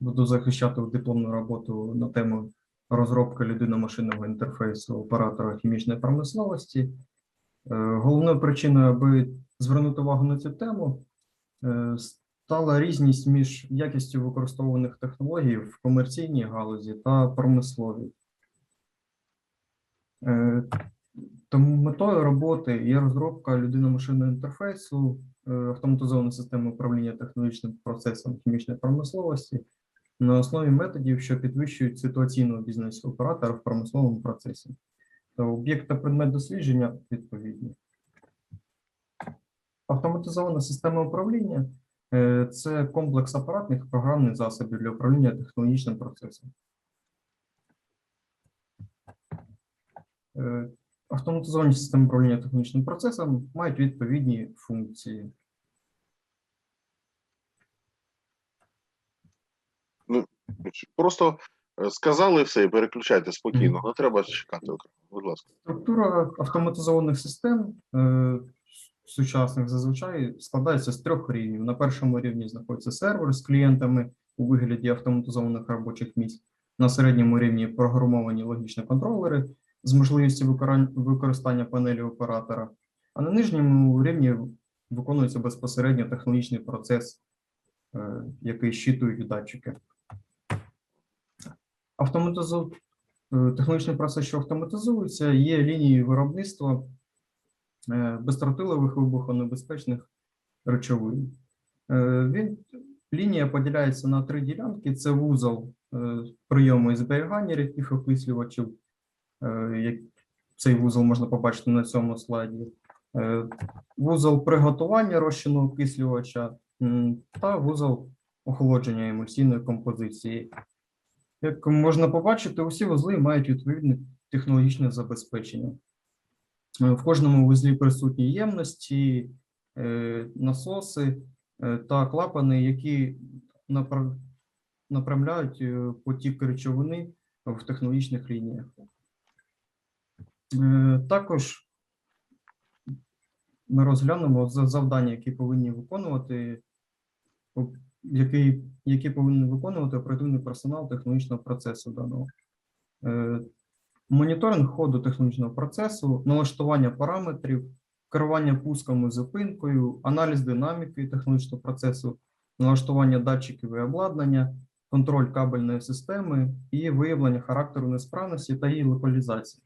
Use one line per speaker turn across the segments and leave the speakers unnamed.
буду захищати дипломну роботу на тему розробки людино-машинного інтерфейсу оператора хімічної промисловості. Е, Головною причиною, аби звернути увагу на цю тему, е, стала різність між якістю використовуваних технологій в комерційній галузі та промисловій. Е, Тому метою роботи є розробка людино-машинного інтерфейсу, автоматизованої системи управління технологічним процесом хімічної промисловості на основі методів, що підвищують ситуаційну обізнаність оператора в промисловому процесі. Та об'єкт та предмет дослідження відповідні. Автоматизована система управління е, це комплекс апаратних програмних засобів для управління технологічним процесом. Е, Автоматизовані системи управління технічним процесом мають відповідні функції.
Просто е, сказали все і переключайте спокійно, не треба чекати окремо. Будь ласка.
Структура автоматизованих систем е, сучасних зазвичай складається з трьох рівнів. На першому рівні знаходиться сервер з клієнтами у вигляді автоматизованих робочих місць. На середньому рівні програмовані логічні контролери з можливістю використання панелі оператора. А на нижньому рівні виконується безпосередньо технологічний процес, е, який щитують датчики. Автоматизу... Е, Технологічний процес, що автоматизується, є лінією виробництва е, безтротилових вибухонебезпечних речовин. Е, Він лінія поділяється на три ділянки: це вузол прийому і зберігання рідких окислювачів. Цей вузол можна побачити на цьому слайді. Вузол приготування розчину окислювача та вузол охолодження емульсійної композиції. Як можна побачити, усі вузли мають відповідне технологічне забезпечення. Е, В кожному вузлі присутні ємності, е, насоси е, та клапани, які направляють потік речовини в технологічних лініях. Також ми розглянемо завдання, які повинні виконувати, о- які, повинен виконувати оперативний персонал технологічного процесу даного. Е, Моніторинг ходу технологічного процесу, налаштування параметрів, керування пуском і зупинкою, аналіз динаміки технологічного процесу, налаштування датчиків і обладнання, контроль кабельної системи і виявлення характеру несправності та її локалізації.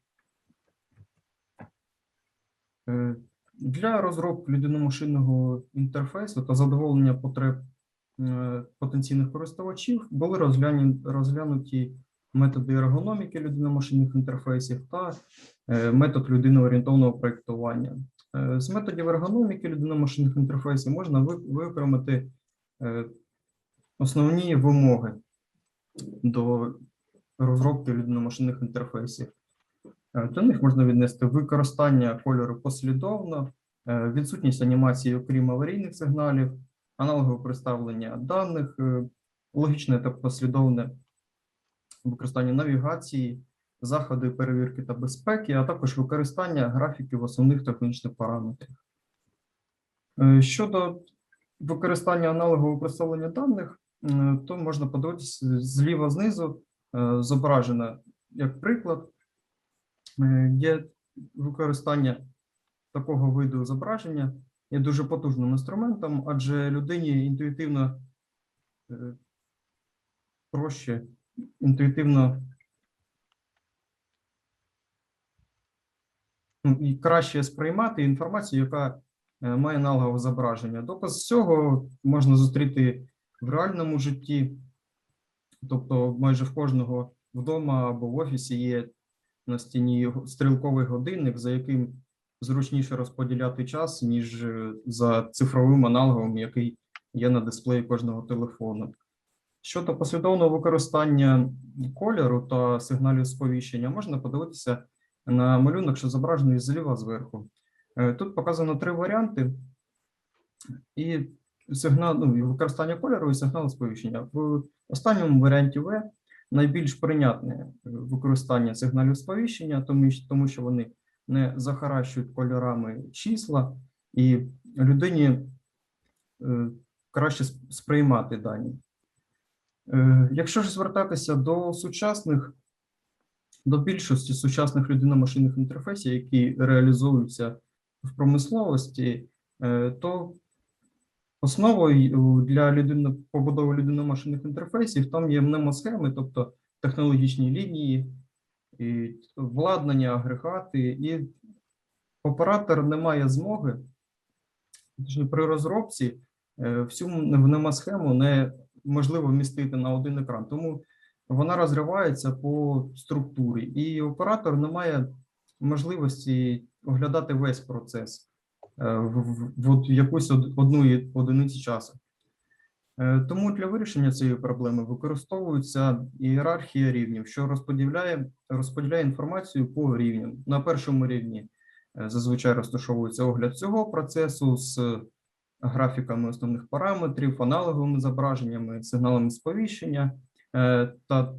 Е, Для розробки людино-машинного інтерфейсу та задоволення потреб потенційних користувачів були розглянуті методи ергономіки людино-машинних інтерфейсів та е, метод людино-орієнтовного проєктування. Е, З методів ергономіки людино-машинних інтерфейсів можна виокремити е, основні вимоги до розробки людино-машинних інтерфейсів. Е, До них можна віднести використання кольору послідовно, е, відсутність анімації, окрім аварійних сигналів, аналогове представлення даних, е, логічне та послідовне використання навігації, заходи перевірки та безпеки, а також використання графіків основних технічних параметрів. Е, Щодо використання аналогового представлення даних, е, то можна подивитися зліва знизу зображено як приклад. Є використання такого виду зображення є дуже потужним інструментом, адже людині інтуїтивно е, проще, інтуїтивно ну, і краще сприймати інформацію, яка е, має аналогове зображення. Доказ цього можна зустріти в реальному житті, тобто майже в кожного вдома або в офісі є на стіні стрілковий годинник, за яким зручніше розподіляти час, ніж е, за цифровим аналогом, який є на дисплеї кожного телефону. Щодо послідовного використання кольору та сигналів сповіщення, можна подивитися на малюнок, що зображений зліва зверху. Е, Тут показано три варіанти, і сигнал, ну, використання кольору і сигнал сповіщення. В останньому варіанті В найбільш прийнятне е, використання сигналів сповіщення, тому що вони не захаращують кольорами числа, і людині е, краще сприймати дані. Е, Якщо ж звертатися до сучасних, до більшості сучасних людино-машинних інтерфейсів, які реалізуються в промисловості, е, то основою для людино, побудови людино-машинних інтерфейсів там є мнемосхеми, тобто технологічні лінії, і владнання, агрегати, і оператор не має змоги при розробці е, всю мнемосхему неможливо вмістити на один екран, тому вона розривається по структурі, і оператор не має можливості оглядати весь процес е, в, якусь од- одну одиниці часу. Е, Тому для вирішення цієї проблеми використовується ієрархія рівнів, що розподіляє, розподіляє інформацію по рівням. На першому рівні е, зазвичай розташовується огляд цього процесу з графіками основних параметрів, аналоговими зображеннями, сигналами сповіщення. Е, Та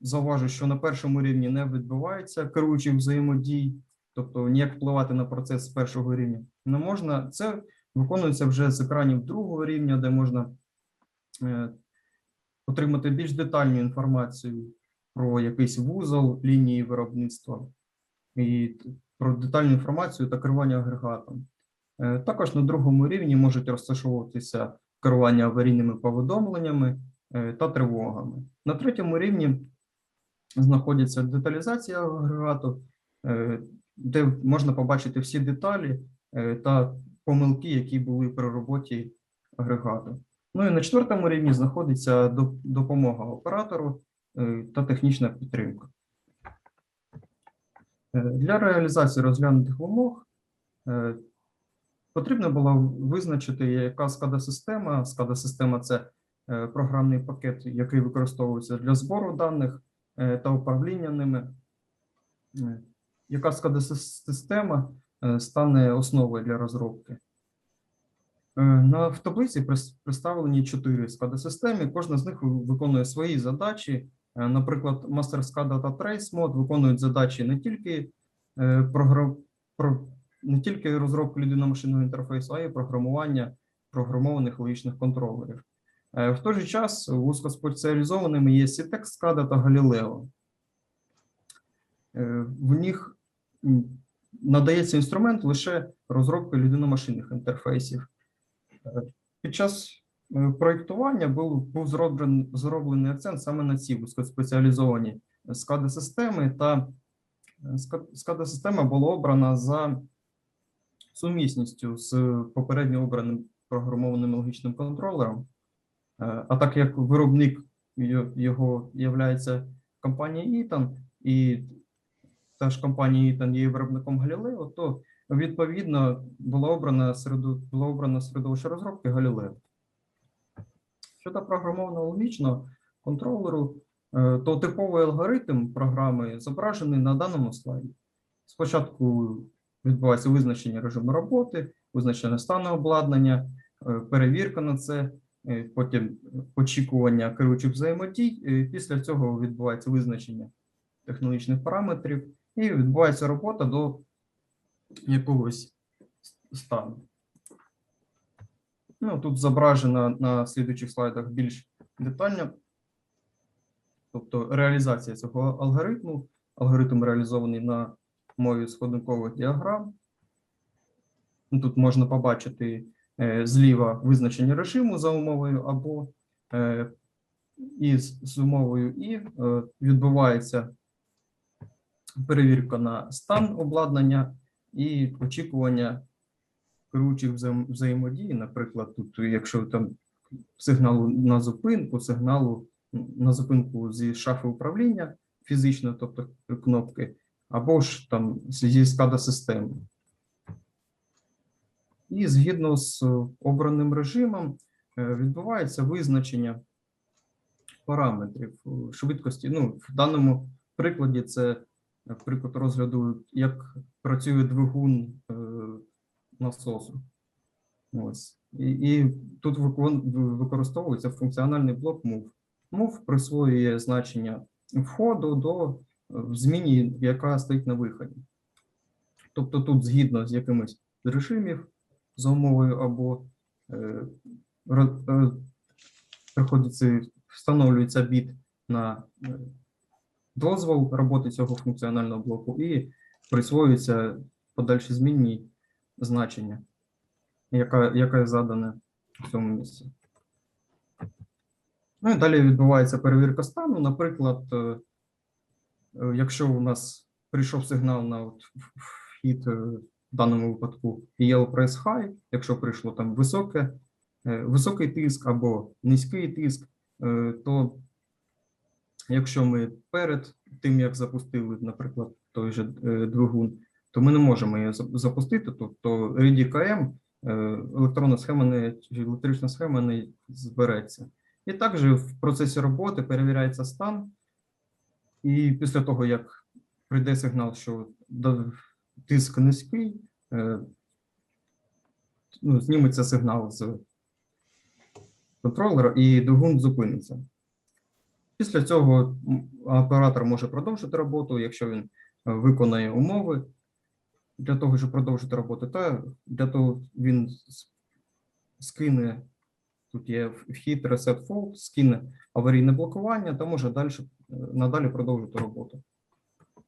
зауважу, що на першому рівні не відбувається керуючих взаємодій, тобто ніяк впливати на процес з першого рівня не можна. Це виконується вже з екранів другого рівня, де можна е, отримати більш детальну інформацію про якийсь вузол лінії виробництва і про детальну інформацію та керування агрегатом. Е, Також на другому рівні можуть розташовуватися керування аварійними повідомленнями е, та тривогами. На третьому рівні знаходиться деталізація агрегату, де можна побачити всі деталі та помилки, які були при роботі агрегату. Ну і на четвертому рівні знаходиться допомога оператору е, та технічна підтримка. Е, Для реалізації розглянутих вимог е, потрібно було визначити, яка SCADA-система. SCADA-система – це е, програмний пакет, який використовується для збору даних та управління ними. Яка SCADA-система е, стане основою для розробки? Е, На в таблиці представлені чотири SCADA-системи. Кожна з них виконує свої задачі. Е, Наприклад, Master SCADA та Trace виконують задачі не тільки е, програ- про не тільки розробку людино-машинного інтерфейсу, а й програмування програмованих логічних контролерів. Е, В той же час вузькоспеціалізованими є CTEX, SCADA та Galileo. Е, В них надається інструмент лише розробки людино-машинних інтерфейсів. Е, Під час е, проєктування був, був зроблений, зроблений акцент саме на ці вузькоспеціалізовані SCADA-системи, та SCADA-система була обрана за сумісністю з попередньо обраним програмованим логічним контролером. Е, А так як виробник його є компанія Eaton, і та ж компанія є виробником Galileo, то відповідно була обрана середу, було обрано середовище розробки Galileo. Щодо програмованого логічного контролеру, е, то типовий алгоритм програми зображений на даному слайді. Спочатку відбувається визначення режиму роботи, визначення стану обладнання, е, перевірка на це, е, потім очікування керуючих взаємодій. Після цього відбувається визначення технологічних параметрів і відбувається робота до якогось стану. Ну, тут зображено на слідуючих слайдах більш детально. Тобто реалізація цього алгоритму. Алгоритм реалізований на мові сходинкових діаграм. Ну, Тут можна побачити е, зліва визначення режиму за умовою або е, і з, з умовою і е, відбувається перевірка на стан обладнання і очікування керуючих взаєм- взаємодій. Наприклад, тут, якщо там сигналу на зупинку, сигналу на зупинку зі шафи управління фізично, тобто кнопки, або ж там зі SCADA системи. І згідно з обраним режимом е, відбувається визначення параметрів е, швидкості. Ну, в даному прикладі це е, приклад розгляду, як працює двигун е, насосу. Ось. І, і тут використовується функціональний блок move. Move присвоює значення входу до е, зміні, яка стоїть на виході. Тобто тут згідно з якимось режимів за умовою або е, е, приходиться встановлюється біт на е, дозвол роботи цього функціонального блоку і присвоюється подальші змінні значення, яка, яке задане в цьому місці. Ну і далі відбувається перевірка стану. Наприклад, е, якщо у нас прийшов сигнал на от вхід е, в даному випадку EL Press High, якщо прийшло там високе, е, високий тиск або низький тиск, то якщо ми перед тим, як запустили, наприклад, той же е, двигун, то ми не можемо її запустити, тобто RDKM, е, електронна схема не електрична схема не збереться. І також в процесі роботи перевіряється стан, і після того, як прийде сигнал, що тиск низький, е, ну, зніметься сигнал з контролера і двигун зупиниться. Після цього оператор може продовжити роботу, якщо він е, виконає умови для того, щоб продовжити роботу, та для того він скине, тут є вхід reset fault, скине аварійне блокування та може далі, надалі продовжити роботу.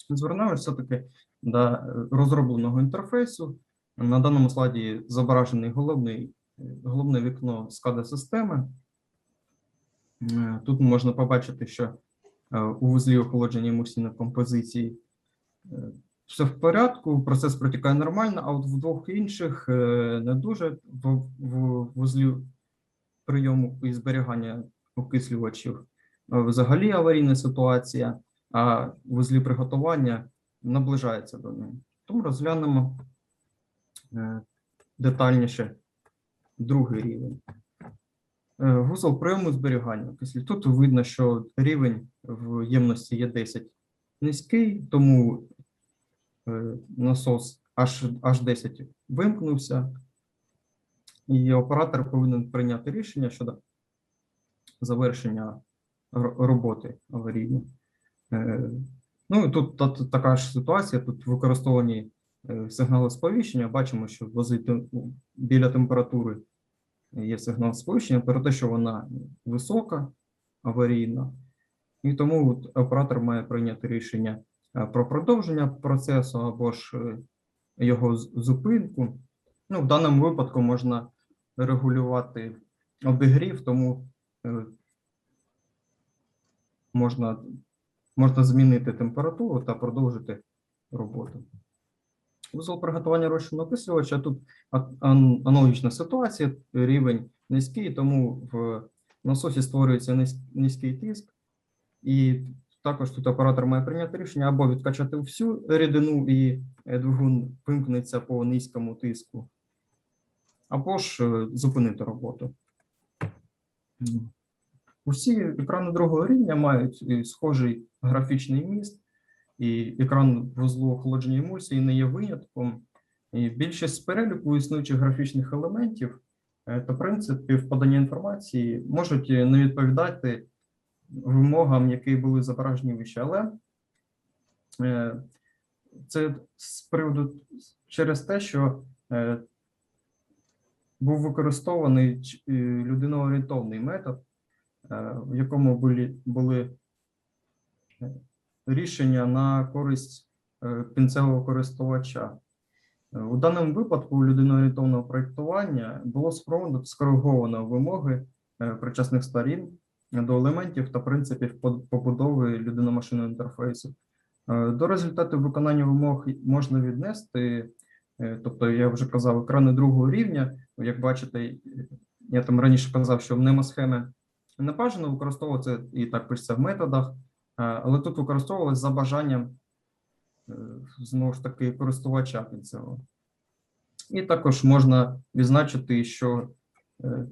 Звернемося все-таки до е, розробленого інтерфейсу. На даному слайді зображений головний, е, головне вікно SCADA системи. Е, Тут можна побачити, що е, у вузлі охолодження емульсійної композиції е, все в порядку, процес протікає нормально, а от в двох інших не дуже. В, вузлі прийому і зберігання окислювачів взагалі аварійна ситуація, а вузлі приготування наближається до неї. Тому розглянемо детальніше другий рівень. Е, Вузол прийому зберігання окислів. Тут видно, що рівень в ємності є 10 низький, тому е, насос H, H10 вимкнувся, і оператор повинен прийняти рішення щодо завершення роботи аварійної. Е, Ну, і тут та- та- така ж ситуація, тут використовані сигнали сповіщення. Бачимо, що вози біля температури є сигнал сповіщення про те, що вона висока, аварійна, і тому оператор має прийняти рішення е, про продовження процесу або ж е, його зупинку. Ну, в даному випадку можна регулювати обігрів, тому е, можна, можна змінити температуру та продовжити роботу. Вузол приготування розчину окислювача. Тут аналогічна ситуація, рівень низький, тому в насосі створюється низький тиск, і також тут оператор має прийняти рішення або відкачати всю рідину і е, двигун вимкнеться по низькому тиску, або ж е, зупинити роботу. Усі екрани другого рівня мають е, схожий графічний міст, і екран вузлу охолодження емульсії не є винятком. І більшість переліку існуючих графічних елементів е, та принципів подання інформації можуть е, не відповідати вимогам, які були зображені вище. Але е, це з приводу через те, що був використований людиноорієнтовний метод, в якому були, були рішення на користь е, кінцевого користувача. Е, У даному випадку людиноорієнтовного проєктування було скориговано вимоги е, причасних сторін до елементів та принципів побудови людино-машинного інтерфейсу. До результатів виконання вимог можна віднести, тобто я вже казав, екрани другого рівня. Як бачите, я там раніше казав, що мнемосхеми не бажано використовувати і так пишеться в методах, але тут використовувалось за бажанням е, знову ж таки користувача кінцевого. І також можна відзначити, що е,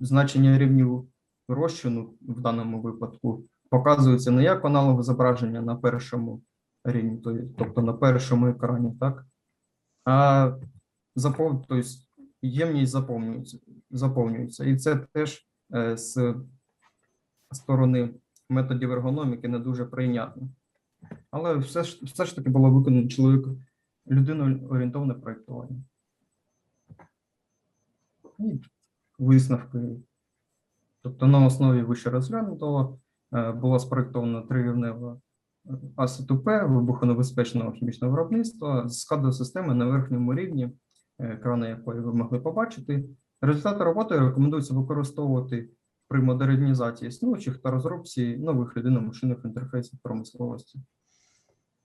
значення рівнів розчину в даному випадку показується не як аналогове зображення на першому рівні, тобто на першому екрані, так? А запов... тобто ємність заповнюється, заповнюється. І це теж е, з сторони методів ергономіки не дуже прийнятно. Але все ж, все ж таки було виконано чоловік людино-орієнтовне проєктування. І висновки Тобто на основі вище розглянутого е, була спроєктована тrirівнева е, АСТУП вибухонебезпечного хімічного виробництва з складу системи на верхньому рівні, е, екрани якої ви могли побачити. Результати роботи рекомендується використовувати при модернізації існуючих та розробці нових людино-машинних інтерфейсів промисловості.